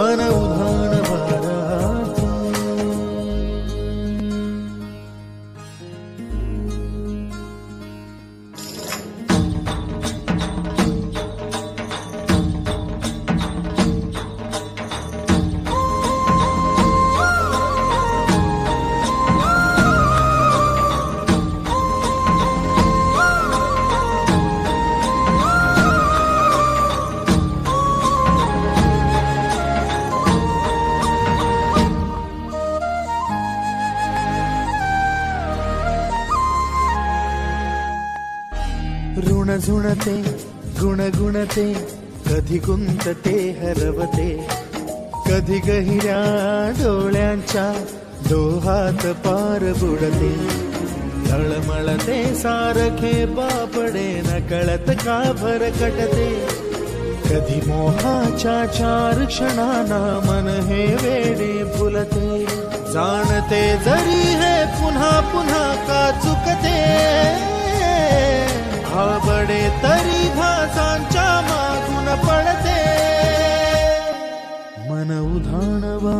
मन उधाण ऋण झुणते गुण गुणते कधी गुंतते हरवते. कधी गहिऱ्या डोळ्यांच्या डोहात पार बुडते. तळमळते सारखे बापडे न कळत का भरकटते कधी मोहाच्या चार क्षणाना मन हे वेडे फुलते. जाणते जरी हे पुन्हा पुन्हा का चुकते.